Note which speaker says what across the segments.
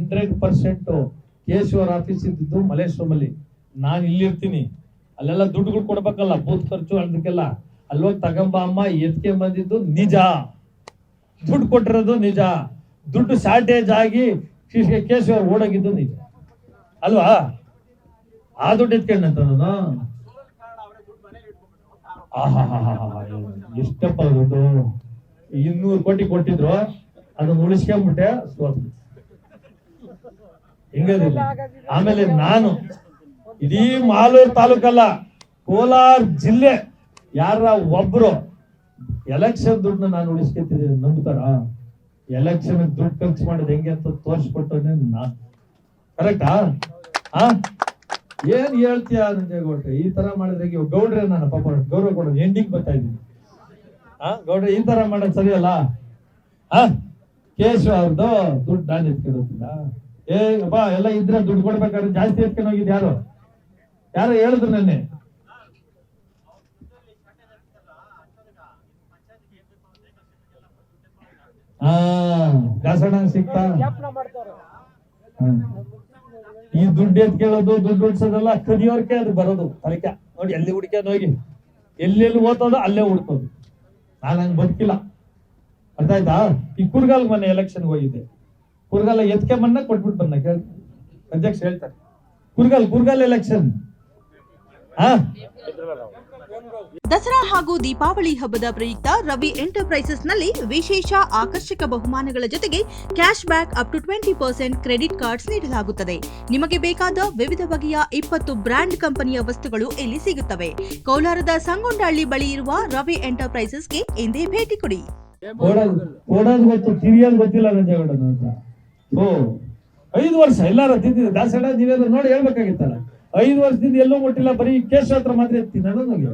Speaker 1: Hundred percent ಕೇಶವರ್ office ಇದ್ದಿದ್ದು ಮಲೇಶ್ವರಮಲ್ಲಿ ನಾನು ಇಲ್ಲಿರ್ತೀನಿ. ಅಲ್ಲೆಲ್ಲ ದುಡ್ಡುಗಳು ಕೊಡ್ಬೇಕಲ್ಲ, ಬೂತ್ ಖರ್ಚು ಅದಕ್ಕೆಲ್ಲ ಅಲ್ಲೋಗಿ ತಗೊಂಬ ಅಮ್ಮ, ಎತ್ಕೆ ಬಂದಿದ್ದು ನಿಜ. ದುಡ್ಡು ಕೊಟ್ಟಿರೋದು ನಿಜ. ದುಡ್ಡು ಶಾರ್ಟೇಜ್ ಆಗಿ ಕೇ- ಕೇಶವರ್ ಓಡೋಗಿದ್ದು ನಿಜ. ಅಲ್ವಾ? ಆ ದುಡ್ಡು ಎತ್ಕೊಂಡಂತ ನಾನು? ಎಷ್ಟಪ್ಪ ದುಡ್ಡು. ಇನ್ನೂರು ಕೋಟಿ ಕೊಟ್ಟಿದ್ರು. ಅದನ್ನ ಉಳಿಸ್ಕೊಂಬಿಟ್ಟೆ ಸೋತ್ಬಿಟ್ಟೆ ಹಿಂಗದಿಲ್ಲ ಆಮೇಲೆ ನಾನು ಇಡೀ ಮಾಲೂರು ತಾಲೂಕಲ್ಲ ಕೋಲಾರ ಜಿಲ್ಲೆ ಯಾರ ಒಬ್ರು ಎಲೆಕ್ಷನ್ ದುಡ್ಡನ್ನ ನಾನು ಉಳಿಸ್ಕೊತಿದ್ದೀನಿ ನಂಬ್ತಾರ? ಎಲೆಕ್ಷನ್ ದುಡ್ಡು ಖರ್ಚು ಮಾಡೋದು ಹೆಂಗೆ ಅಂತ ತೋರಿಸ್ಕೊಟ್ಟೆ ನಾ ಕರೆಕ್ಟಾ ಹಾ ಏನ್ ಹೇಳ್ತೀಯ ನಂಜೇಗೌಡ್ರೆ ಈ ತರ ಮಾಡಿದ್ರೆ? ಗೌಡ್ರೆ ನಾನು ಪಾಪ ಗೌರವ ಕೊಡೋದು ಎಂಡಿಂಗ್ ಬರ್ತಾ ಇದ್ದೀನಿ. ಹಾ ಗೌಡ್ರೆ ಈ ತರ ಮಾಡೋದು ಸರಿಯಲ್ಲ? ಹಾ ಕೇಶವ ಅವ್ರದ್ದು ದುಡ್ಡು ನಾನು ಎತ್ಕೊಂಡಿಲ್ಲ ಏ ಅಪ್ಪ ಎಲ್ಲ ಇದ್ರೆ ದುಡ್ಡು ಕೊಡ್ಬೇಕಾದ್ರೆ ಜಾಸ್ತಿ ಎತ್ಕೊಂಡು ಹೋಗಿದ್ ಯಾರು? ಯಾರು ಹೇಳಿದ್ರು ನನ್ನೆ? ದಾಸಣ್ಣ ಸಿಗ್ತಾ. ಈ ದುಡ್ಡು ಕೇಳೋದು, ದುಡ್ಡು ಉಡ್ಸೋದೆಲ್ಲ ಕದಿಯೋರ್ಕೆ ಅದು ಬರೋದು ತಲೆಕ ನೋಡಿ, ಎಲ್ಲಿ ಹುಡ್ಕ್ಯಾನ ಹೋಗಿ? ಎಲ್ಲೆಲ್ಲಿ ಓದೋದು ಅಲ್ಲೇ ಹುಡ್ಕೋದು. ನಾನು ಹಂಗ್ ಬದುಕಿಲ್ಲ. ಅರ್ಥ ಆಯ್ತಾ? ಈ ಕುರ್ಗಾಲ್ ಮೊನ್ನೆ ಎಲೆಕ್ಷನ್ ಹೋಗಿದ್ದೆ. ಕುರ್ಗಾಲ ಎತ್ಕೆ ಮನ್ನ ಕೊಟ್ಬಿಟ್ಟು ಬಂದ. ಕೇಳ ಅಧ್ಯಕ್ಷ ಹೇಳ್ತಾರೆ. ಕುರ್ಗಾಲ್ ಕುರ್ಗಾಲ್ ಎಲೆಕ್ಷನ್
Speaker 2: ದಸರಾ ಹಾಗೂ ದೀಪಾವಳಿ ಹಬ್ಬದ ಪ್ರಯುಕ್ತ ರವಿ ಎಂಟರ್ಪ್ರೈಸಸ್ನಲ್ಲಿ ವಿಶೇಷ ಆಕರ್ಷಕ ಬಹುಮಾನಗಳ ಜೊತೆಗೆ cash back up to twenty percent credit cards ನೀಡಲಾಗುತ್ತದೆ. ನಿಮಗೆ ಬೇಕಾದ ವಿವಿಧ ಬಗೆಯ ಇಪ್ಪತ್ತು ಬ್ರ್ಯಾಂಡ್ ಕಂಪನಿಯ ವಸ್ತುಗಳು ಇಲ್ಲಿ ಸಿಗುತ್ತವೆ. ಕೋಲಾರದ ಸಂಗೊಂಡಹಳ್ಳಿ ಬಳಿ ಇರುವ ರವಿ ಎಂಟರ್ಪ್ರೈಸಸ್ಗೆ ಎಂದೇ ಭೇಟಿ ಕೊಡಿ.
Speaker 1: ಓ ಐದು ವರ್ಷ ಎಲ್ಲಾರ ತಿಂದಿದೆ ದಾಸಡ ನೀವೆಲ್ಲ ನೋಡಿ ಹೇಳ್ಬೇಕಾಗಿತ್ತಲ್ಲ? ಐದು ವರ್ಷದಿಂದ ಎಲ್ಲೂ ಮುಟ್ಟಿಲ್ಲ ಬರೀ ಕೇಶ ಹತ್ರ ಮಾತ್ರ ತಿನ್ನೋದು ನನಗೆ.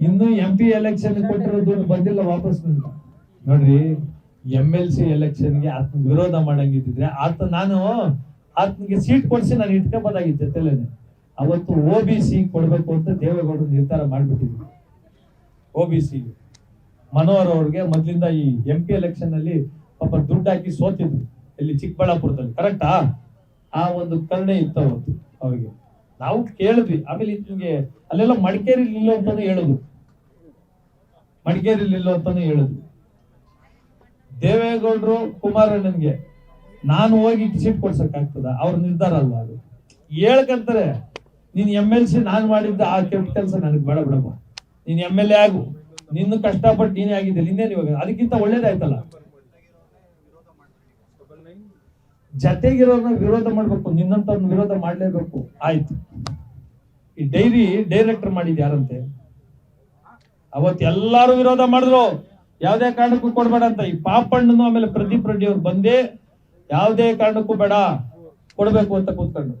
Speaker 1: ಇನ್ನು ಎಂ ಪಿ ಎಲೆಕ್ಷನ್ ಕೊಟ್ಟಿರೋ ದುಡ್ಡು ಬಂದಿಲ್ಲ ವಾಪಸ್ ನೋಡ್ರಿ ಎಂ ಎಲ್ ಸಿ ಎಲೆಕ್ಷನ್ಗೆ ಆತನ ವಿರೋಧ ಮಾಡಂಗಿದ್ದಿದ್ರೆ ಆತ ನಾನು ಆತನಿಗೆ ಸೀಟ್ ಕೊಡ್ಸಿ ನಾನು ಇಟ್ಕೋಬೋದಾಗಿತ್ತು ಜೊತೆಲೇನೆ ಅವತ್ತು ಒ ಬಿ ಸಿ ಕೊಡ್ಬೇಕು ಅಂತ ದೇವೇಗೌಡರು ನಿರ್ಧಾರ ಮಾಡ್ಬಿಟ್ಟಿದ್ರು. ಒ ಬಿ ಸಿ ಮನೋಹರ್ ಅವ್ರಿಗೆ ಮೊದ್ಲಿಂದ ಈ ಎಂ ಪಿ ಎಲೆಕ್ಷನ್ ಅಲ್ಲಿ ಪಾಪ ದುಡ್ಡು ಹಾಕಿ ಸೋತಿದ್ರು. ಇಲ್ಲಿ ಚಿಕ್ಕಬಳ್ಳಾಪುರದಲ್ಲಿ ಕರೆಕ್ಟಾ ಆ? ಒಂದು ಕರುಣೆ ಇತ್ತು ಅವತ್ತು ಅವ್ರಿಗೆ. ನಾವು ಕೇಳಿದ್ವಿ, ಆಮೇಲೆ ನಿಮಗೆ ಅಲ್ಲೆಲ್ಲ ಮಡಿಕೇರಿ ಇಲ್ಲ ಅಂತಾನು ಹೇಳುದು. ಮಡಿಕೇರಿ ಇಲ್ಲ ಅಂತಾನು ಹೇಳುದು. ದೇವೇಗೌಡರು, ಕುಮಾರಣ್ಣನ್ಗೆ, ನಾನು ಹೋಗಿ ಸೀಟ್ ಕೊಡ್ಸಕ್ ಆಗ್ತದ ಅವ್ರ ನಿರ್ಧಾರ ಅಲ್ವಾ ಅದು? ಹೇಳ್ಕಂತಾರೆ, ನೀನ್ ಎಂ ಎಲ್ ಸಿ ನಾನ್ ಮಾಡಿದ್ದ ಆ ಕೆಟ್ಟ ಕೆಲಸ ನನಗೆ ಬೇಡ ಬಿಡಪ್ಪ. ನೀನ್ ಎಂ ಎಲ್ ಎ ಆಗು. ನಿನ್ನ ಕಷ್ಟಪಟ್ಟು ನೀನೇ ಆಗಿದ್ದೆ ಇನ್ನೇನು ಇವಾಗ? ಅದಕ್ಕಿಂತ ಒಳ್ಳೇದಾಯ್ತಲ್ಲ? ಜತೆಗಿರೋರ್ನ ವಿರೋಧ ಮಾಡ್ಬೇಕು ನಿನ್ನಂತ ವಿರೋಧ ಮಾಡ್ಲೇಬೇಕು. ಆಯ್ತು. ಈ ಡೈರಿ ಡೈರೆಕ್ಟರ್ ಮಾಡಿದ್ ಯಾರಂತೆ? ಅವತ್ ಎಲ್ಲಾರು ವಿರೋಧ ಮಾಡಿದ್ರು. ಯಾವ್ದೇ ಕಾರಣಕ್ಕೂ ಕೊಡ್ಬೇಡ ಅಂತ. ಈ ಪಾಪಣ್ಣನು ಆಮೇಲೆ ಪ್ರದೀಪ್ ರೆಡ್ಡಿ ಅವ್ರು ಬಂದೇ ಯಾವ್ದೇ ಕಾರಣಕ್ಕೂ ಬೇಡ. ಕೊಡ್ಬೇಕು ಅಂತ ಕೂತ್ಕೊಂಡು.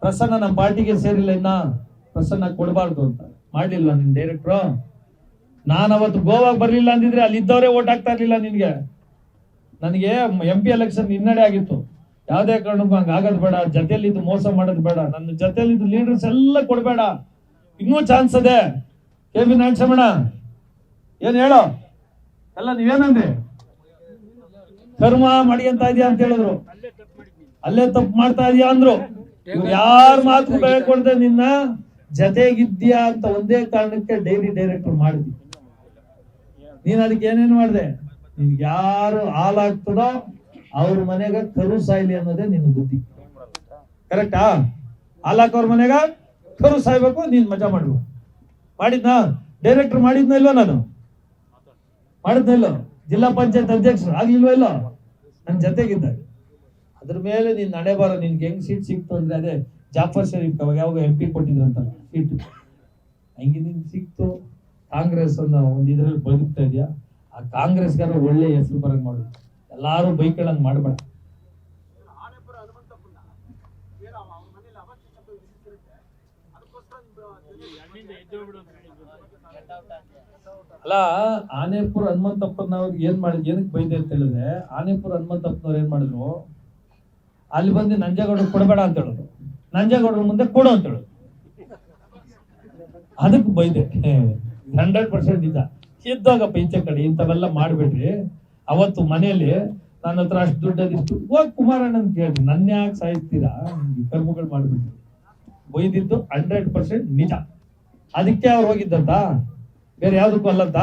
Speaker 1: ಪ್ರಸನ್ನ ನಮ್ಮ ಪಾರ್ಟಿಗೆ ಸೇರಿಲ್ಲ ಇನ್ನ. ಪ್ರಸನ್ನ ಕೊಡಬಾರ್ದು ಅಂತ. ಮಾಡ್ಲಿಲ್ಲ ನಿನ್ ಡೈರೆಕ್ಟ್ರು? ನಾನು ಅವತ್ತು ಗೋವಾಗ ಬರ್ಲಿಲ್ಲ ಅಂದಿದ್ರೆ ಅಲ್ಲಿ ಇದ್ದವರೇ ಓಟ್ ಹಾಕ್ತಾ ಇರ್ಲಿಲ್ಲ ನಿನ್ಗೆ. ನನಗೆ ಎಂ ಪಿ ಎಲೆಕ್ಷನ್ ಹಿನ್ನಡೆ ಆಗಿತ್ತು. ಯಾವುದೇ ಕಾರಣಕ್ಕೂ ಹಂಗೆ ಆಗೋದು ಬೇಡ ಜತೆಯಲ್ಲಿ ಇದು ಮೋಸ ಮಾಡೋದು ಬೇಡ, ನನ್ನ ಜತೆಯಲ್ಲಿ ಇದು ಲೀಡರ್ಸ್ ಎಲ್ಲ ಕೊಡ್ಬೇಡ. ಇನ್ನೂ ಚಾನ್ಸ್ ಅದೇ ಕೆ ಬಿ ನಾರಾಯಣಸ್ವಾಮಣ್ಣ ಏನ್ ಹೇಳೋ? ಎಲ್ಲ ನೀವೇನಂದ್ರಿ? ಕರ್ಮ ಮಾಡಿ ಅಂತ ಇದೆಯಾ ಅಂತ ಹೇಳಿದ್ರು. ಅಲ್ಲೇ ತಪ್ಪು ಮಾಡ್ತಾ ಇದೀಯಾ ಅಂದ್ರು. ಯಾರ ಮಾತು ಬೆಳೆ ಕೊಡದೆ ನಿನ್ನ ಜತೆಗಿದ್ಯಾ ಅಂತ ಒಂದೇ ಕಾರಣಕ್ಕೆ ಡೈರಿ ಡೈರೆಕ್ಟರ್ ಮಾಡಿದ್ವಿ. ನೀನ್ ಅದಕ್ಕೆ ಏನೇನು ಮಾಡಿದೆ? ನಿನ್ಗೆ ಯಾರು ಹಾಲಾಗ್ತದೋ ಅವ್ರ ಮನೆಗ ಕರು ಸಾಯ್ಲಿ ಅನ್ನೋದೇ ನಿನ್ನ ಬುದ್ಧಿ. ಕರೆಕ್ಟಾ ಹಾಲಾಕೋರ್ ಮನೆಗ ಕರು ಸಾಯ್ಬೇಕು, ನೀನ್ ಮಜಾ ಮಾಡ್ಬೇಕು. ಮಾಡಿದ್ನಾ? ಡೈರೆಕ್ಟರ್ ಮಾಡಿದ್ನ ಇಲ್ವೋ ನಾನು? ಮಾಡಿದ್ನ ಇಲ್ಲೋ ಜಿಲ್ಲಾ ಪಂಚಾಯತ್ ಅಧ್ಯಕ್ಷರು ಆಗ್ಲಿಲ್ವ ಇಲ್ಲ ನನ್ ಜತೆಗಿದ್ದ. ಅದ್ರ ಮೇಲೆ ನೀನ್ ನಡೆ ನಿನ್ಗೆ ಹೆಂಗ್ ಸೀಟ್ ಸಿಕ್ತು ಅಂದ್ರೆ ಅದೇ ಜಾಫರ್ ಶರೀಫ್ ಅವಾಗ ಯಾವಾಗ ಎಂ ಪಿ ಕೊಟ್ಟಿದ್ರಂತ ಸೀಟ್ ಹಂಗೆ ನಿನ್ ಸಿಕ್ತು? ಕಾಂಗ್ರೆಸ್ ಅನ್ನೋ ಒಂದ್ ಇದ್ರಲ್ಲಿ ಬದುಕ್ತಾ ಇದೆಯಾ? ಆ ಕಾಂಗ್ರೆಸ್ಗಾರ ಒಳ್ಳೆ ಹೆಸರು ಬರಂಗ್ ಮಾಡುದು ಎಲ್ಲಾರು ಬೈಕೊಳ್ಳಂಗ್ ಮಾಡ್ಬೇಡ. ಅಲ್ಲ, ಆನೇಪುರ ಹನುಮಂತಪ್ಪನವ್ರಿಗೆ ಏನ್ ಮಾಡಿದ್ ಏನಕ್ಕೆ ಬೈದೆ ಅಂತ ಹೇಳಿದ್ರೆ, ಆನೆಪುರ ಹನುಮಂತಪ್ಪನವ್ರು ಏನ್ ಮಾಡಿದ್ರು, ಅಲ್ಲಿ ಬಂದು ನಂಜೇಗೌಡ ಕೊಡಬೇಡ ಅಂತ ಹೇಳಿದ್ರು. ನಂಜೇಗೌಡರ ಮುಂದೆ ಕೊಡು ಅಂತ ಹೇಳಿದ್ರು. ಅದಕ್ಕೆ ಬೈದೆ. ಹಂಡ್ರೆಡ್ ಪರ್ಸೆಂಟ್ ನಿಜ. ಇದ್ದೋಗಪ್ಪ ಇಂಚೆ ಕಡೆ ಇಂಥವೆಲ್ಲ ಮಾಡ್ಬೇಡ್ರಿ. ಅವತ್ತು ಮನೆಯಲ್ಲಿ ನನ್ನ ಹತ್ರ ಅಷ್ಟು ದುಡ್ಡು ಅದಿಷ್ಟು ಹೋಗ್ ಅಂತ ಕೇಳಿ ನನ್ನ ಯಾಕೆ ಸಾಯಿಸ್ತೀರಾ ಕರ್ಮಗಳು ಮಾಡ್ಬಿಟ್ಟು ಒಯ್ದಿದ್ದು ಹಂಡ್ರೆಡ್ ಪರ್ಸೆಂಟ್ ನಿಜ. ಅದಕ್ಕೆ ಅವ್ರು ಹೋಗಿದ್ದಂತ? ಬೇರೆ ಯಾವ್ದಕ್ಕೂ ಅಲ್ಲಂತ?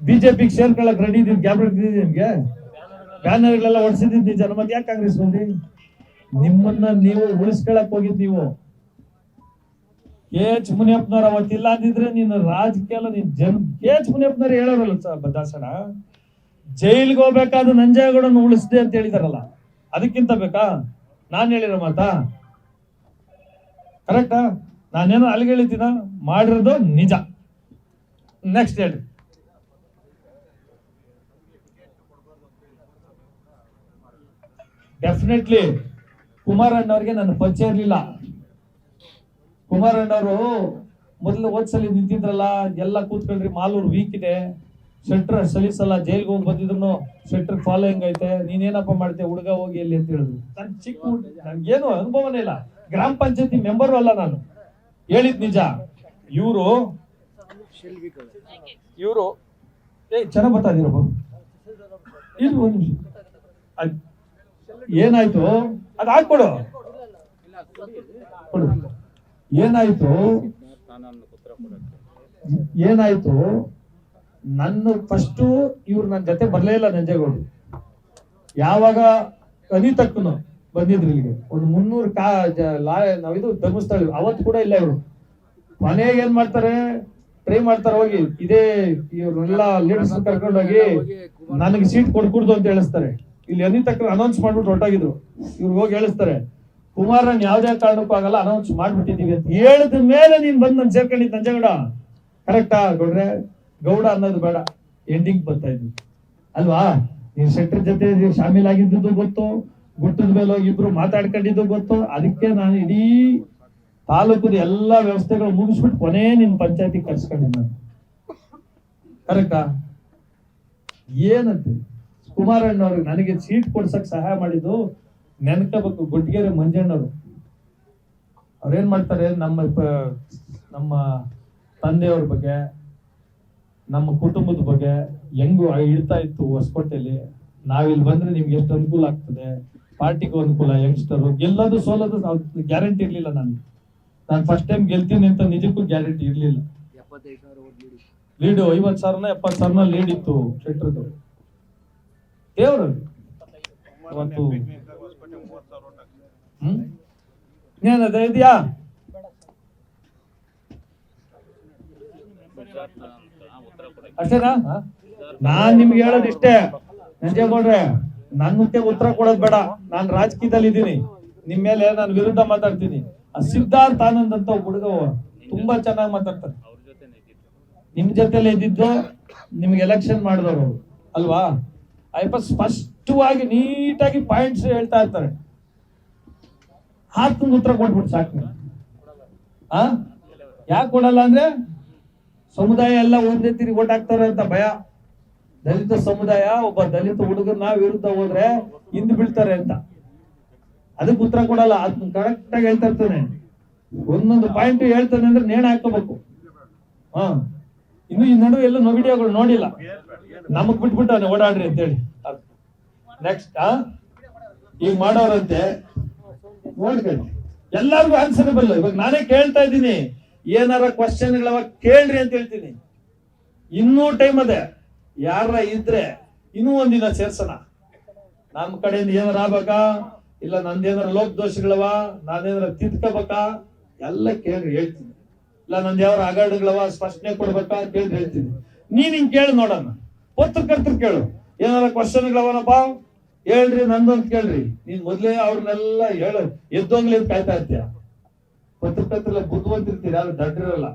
Speaker 1: ಬಿಜೆಪಿಗೆ ಸೇರ್ಕೊಳ್ಳಕ್ ರೆಡಿ ಇದ್ದೀನಿ ಕ್ಯಾಬಿನೆಟ್ ನಿಮ್ಗೆ? ಬ್ಯಾನರ್ಗಳೆಲ್ಲ ಹೊಡ್ಸಿದ್ದೀನಿ ಜನ ಮತ್ತೆ ಯಾಕೆ ಕಾಂಗ್ರೆಸ್ ಬಂದಿ ನಿಮ್ಮನ್ನ ನೀವು ಉಳಿಸ್ಕೊಳಕ್ ಹೋಗಿದ್ ನೀವು. ಕೆ ಎಚ್ ಅವತ್ತಿಲ್ಲ ಅಂದಿದ್ರೆ ನೀನು ರಾಜಕೀಯ ನೀನ್ ಜನ್, ಕೆ ಎಚ್ ಮುನಿಯಪ್ಪನವ್ರು ಹೇಳೋರಲ್ಲ ಸ ಬದಾಸಣ ಜೈಲ್ಗೆ ಹೋಗ್ಬೇಕಾದ ನಂಜೇಗೌಡನ ಉಳಿಸಿದೆ ಅಂತ ಹೇಳಿದಾರಲ್ಲ, ಅದಕ್ಕಿಂತ ಬೇಕಾ? ನಾನ್ ಹೇಳಿರೋ ಮಾತಾ? ಕರೆಕ್ಟಾ? ನಾನೇನೋ ಅಲ್ಲಿಗೆ ಹೇಳಿದ್ದೀನ? ಮಾಡಿರೋದು ನಿಜ. ನೆಕ್ಸ್ಟ್ ಹೇಳಿ ಡೆಫಿನೆಟ್ಲಿ ಕುಮಾರಣ್ಣವ್ರಿಗೆ ನನ್ನ ಪರಿಚಯ ಇರ್ಲಿಲ್ಲ. ಕುಮಾರಣ್ಣವರು ಮೊದಲು ಓದ್ಸಲಿ ನಿಂತಿದ್ರಲ್ಲ, ಎಲ್ಲ ಕೂತ್ಕೊಳ್ರಿ ಮಾಲೂರು ವೀಕ್ ಇದೆ. ಶೆಟ್ರ್ ಸಲೀಸಲ್ಲ, ಜೈಲ್ಗೆ ಹೋಗಿ ಬಂದಿದ್ರು ಶೆಟ್ರ್ ಫಾಲೋಯಿಂಗ್ ಐತೆ ನೀನೇನಪ್ಪ ಮಾಡ್ತೆ ಹುಡುಗ ಹೋಗಿ ಎಲ್ಲಿ ಅಂತ ಹೇಳಿದ್ರು. ನನ್ ಚಿಕ್ಕ ನನ್ಗೇನು ಅನುಭವನೇ ಇಲ್ಲ. ಗ್ರಾಮ ಪಂಚಾಯತಿ ಮೆಂಬರು ಅಲ್ಲ ನಾನು. ಹೇಳಿದ್ ನಿಜ. ಇವರು ಇವರು ಏ ಚೆನ್ನಾಗ್ ಬರ್ತಾ ಇದೀರ ಇಲ್ಲ ಒಂದ್ ನಿಮಿಷ. ಅದ್- ಏನಾಯ್ತು? ಅದ್ ಹಾಕ್ಕೊಡು. ಕೊಡು. ಏನಾಯ್ತು? ಏನಾಯ್ತು? ನನ್ನ ಫಸ್ಟ್ ಇವ್ರು ನನ್ನ ಜೊತೆ ಬರ್ಲೇ ಇಲ್ಲ ನಂಜೇಗೌಡ. ಯಾವಾಗ ಅನಿತಕ್ಕನು ಬಂದಿದ್ರು ಇಲ್ಲಿಗೆ. ಒಂದು ಮುನ್ನೂರು ಕಾ ನಾವಿದು ಧರ್ಮಸ್ಥಳ ಅವತ್ತು ಕೂಡ ಇಲ್ಲ ಇವರು. ಮನೆಗೆ ಏನ್ ಮಾಡ್ತಾರೆ? ಟ್ರೈ ಮಾಡ್ತಾರೆ ಹೋಗಿ. ಇದೇ ಇವ್ರನ್ನೆಲ್ಲ ಲೀಡರ್ಸ್ ಕರ್ಕೊಂಡೋಗಿ ನನಗೆ ಸೀಟ್ ಕೊಡ್ಕೂಡ್ದು ಅಂತ ಹೇಳಿಸ್ತಾರೆ. ಇಲ್ಲಿ ಅನಿತಕ್ಕ ಅನೌನ್ಸ್ ಮಾಡ್ಬಿಟ್ಟು ಹೊರಟಾಗಿದ್ರು. ಇವ್ರಿಗೆ ಹೋಗಿ ಹೇಳಿಸ್ತಾರೆ. ಕುಮಾರನ್ ಯಾವ್ದೇ ಕಾರಣಕ್ಕೂ ಆಗಲ್ಲ ಅನೌನ್ಸ್ ಮಾಡ್ಬಿಟ್ಟಿದೀವಿ ಅಂತ ಹೇಳಿದ ಮೇಲೆ ನೀನ್ ಬಂದು ನಾನು ಸೇರ್ಕೊಂಡಿದ್ ನಂಜಗಡ ಕರೆಕ್ಟಾ ಗೌಡ್ರೆ? ಗೌಡ ಅನ್ನೋದು ಬೇಡ. ಎಂಡಿಂಗ್ ಬರ್ತಾ ಇದ್ವಿ. ಅಲ್ವಾ? ನೀನ್ ಶೆಟ್ಟರ್ ಜೊತೆ ಶಾಮೀಲ್ ಆಗಿದ್ದು ಗೊತ್ತು, ಗುಟ್ಟದ ಮೇಲೆ ಹೋಗಿ ಇಬ್ರು ಮಾತಾಡ್ಕೊಂಡಿದ್ದು ಗೊತ್ತು. ಅದಕ್ಕೆ ನಾನು ಇಡೀ ತಾಲೂಕದ ಎಲ್ಲಾ ವ್ಯವಸ್ಥೆಗಳು ಮುಗಿಸ್ಬಿಟ್ಟು ಕೊನೆ ನಿನ್ ಪಂಚಾಯತಿ ಕರ್ಸ್ಕೊಂಡಿದ್ದ ನಾನು. ಕರೆಕ್ಟಾ ಏನಂತೆ? ಕುಮಾರಣ್ಣವ್ರಿಗೆ ನನಗೆ ಸೀಟ್ ಕೊಡ್ಸಕ್ ಸಹಾಯ ಮಾಡಿದ್ದು ನೆನ್ಕೋಬೇಕು ಗುಡ್ಗೆರೆ ಮಂಜಣ್ಣವರು ಅವ್ರೇನ್ ಮಾಡ್ತಾರೆ? ನಮ್ಮ ಪ- ನಮ್ಮ ತಂದೆಯವ್ರ ಬಗ್ಗೆ ನಮ್ಮ ಕುಟುಂಬದ ಬಗ್ಗೆ ಹೆಂಗು ಇಳ್ತಾ ಇತ್ತು ಹೊಸಕೋಟೆಯಲ್ಲಿ. ನಾವಿಲ್ಲಿ ಬಂದ್ರೆ ನಿಮ್ಗೆ ಎಷ್ಟು ಅನುಕೂಲ ಆಗ್ತದೆ? ಪಾರ್ಟಿಗೂ ಅನುಕೂಲ ಯಂಗ್ಸ್ಟರ್ ಗೆಲ್ಲೋದು ಸೋಲೋದು ಗ್ಯಾರಂಟಿ ಇರ್ಲಿಲ್ಲ ನನಗೆ. ನಾನು ಫಸ್ಟ್ ಟೈಮ್ ಗೆಲ್ತೀನಿ ಅಂತ ನಿಜಕ್ಕೂ ಗ್ಯಾರಂಟಿ ಇರ್ಲಿಲ್ಲ. ಲೀಡು ಐವತ್ ಸಾವಿರನ ಎಪ್ಪತ್ ಸಾವಿರನ ಲೀಡ್ ಇತ್ತು ಶೆಟ್ರದ್ದು ದೇವ್ರು. ಅವತ್ತು ಹ್ಮ್? ಏನದ ಇದೆಯಾ? ಅಷ್ಟೇನಾ? ನಾನ್ ನಿಮ್ಗೆ ಹೇಳೋದು ಇಷ್ಟೇ. ನಂಜೇಗೌಡ್ರೆ ನನ್ನಕ್ಕೆ ಉತ್ತರ ಕೊಡೋದ್ ಬೇಡ. ನಾನ್ ರಾಜಕೀಯದಲ್ಲಿ ಇದ್ದೀನಿ. ನಿಮ್ ಮೇಲೆ ನಾನು ವಿರುದ್ಧ ಮಾತಾಡ್ತೀನಿ. ಆ ಸಿದ್ಧಾರ್ಥ ಆನಂದ್ ಅಂತ ಹುಡುಗ ತುಂಬಾ ಚೆನ್ನಾಗಿ ಮಾತಾಡ್ತಾರೆ. ನಿಮ್ ಜೊತೆಲೆ ಇದ್ದಿದ್ದು, ನಿಮ್ಗೆ ಎಲೆಕ್ಷನ್ ಮಾಡಿದವರು ಅಲ್ವಾ? ಅಯ್ಯಪ್ಪ, ಸ್ಪಷ್ಟವಾಗಿ ನೀಟಾಗಿ ಪಾಯಿಂಟ್ಸ್ ಹೇಳ್ತಾ ಇರ್ತಾರೆ. ಹಾಕ್ತಂದು ಉತ್ತರ ಕೊಟ್ಬಿಟ್ಟು ಸಾಕು. ಆ? ಯಾಕೆ ಕೊಡಲ್ಲ ಅಂದ್ರೆ ಸಮುದಾಯ ಎಲ್ಲ ಒಂದೇ ತಿರುಗಿ ಓಟ್ ಹಾಕ್ತಾರೆ ಅಂತ ಭಯ. ದಲಿತ ಸಮುದಾಯ, ಒಬ್ಬ ದಲಿತ ಹುಡುಗನ ವಿರುದ್ಧ ಹೋದ್ರೆ ಹಿಂದೆ ಬೀಳ್ತಾರೆ ಅಂತ. ಅದಕ್ಕೆ ಉತ್ತರ ಕೊಡಲ್ಲ. ಅದನ್ನ ಕರೆಕ್ಟ್ ಆಗಿ ಹೇಳ್ತಾ ಇರ್ತಾನೆ. ಒಂದೊಂದು ಪಾಯಿಂಟ್ ಹೇಳ್ತಾನೆ ಅಂದ್ರೆ ನೇಣ ಹಾಕೋಬೇಕು ಹಾ. ಇನ್ನು ಈ ನಡುವೆ ಎಲ್ಲ ವಿಡಿಯೋಗಳು ನೋಡಿಲ್ಲ. ನಮಗ್ ಬಿಟ್ಬಿಟ್ಟವನೆ ಓಡಾಡ್ರಿ ಅಂತೇಳಿ. ನೆಕ್ಸ್ಟ್ ಈಗ ಮಾಡೋರಂತೆ. ನೋಡ್ಕೊಳ್ಳಿ ಆನ್ಸರ್ ಬರಲ್ಲ. ಇವಾಗ ನಾನೇ ಕೇಳ್ತಾ ಇದ್ದೀನಿ. ಏನಾರ ಕ್ವಶನ್ ಅವಾಗ ಕೇಳ್ರಿ ಅಂತ ಹೇಳ್ತೀನಿ. ಇನ್ನೂ ಟೈಮ್ ಅದೇ. ಯಾರ ಇದ್ರೆ ಇನ್ನೂ ಒಂದಿನ ಸೇರ್ಸೋಣ. ನಮ್ಮ ಕಡೆಯಿಂದ ಏನಾರ ಆಗ್ಬೇಕಾ? ಇಲ್ಲ ನಂದೇನಾರ ಲೋಕ ದೋಷಗಳವ? ನಾನೇನಾರ ತಿದ್ಕೋಬೇಕಾ? ಎಲ್ಲ ಕೇಳ್ರಿ, ಹೇಳ್ತೀನಿ. ಇಲ್ಲ ನಂದು ಯಾವ ಅಗಾಡುಗಳವ? ಸ್ಪಷ್ಟನೆ ಕೊಡ್ಬೇಕಾ ಕೇಳಿ ಹೇಳ್ತೀನಿ. ನೀನ್ ಹಿಂಗ್ ಕೇಳಿ ನೋಡೋಣ. ಪತ್ರಕರ್ತರು ಕೇಳು. ಏನಾರ ಕ್ವಶನ್ಗಳವನಪ್ಪ ಹೇಳ್ರಿ ನಂದೊಂದು ಕೇಳ್ರಿ. ನೀನ್ ಮೊದ್ಲೇ ಅವ್ರನ್ನೆಲ್ಲ ಹೇಳ ಎದ್ದೋಗ್ಲಿ ಕಾಯ್ತಾ ಇರ್ತೀಯ? ಪತ್ರಕರ್ತರೆಲ್ಲ ಬುದ್ಧಿವಂತಿರ್ತೀರಿ ಯಾರು ದಡ್ರಿರಲ್ಲ.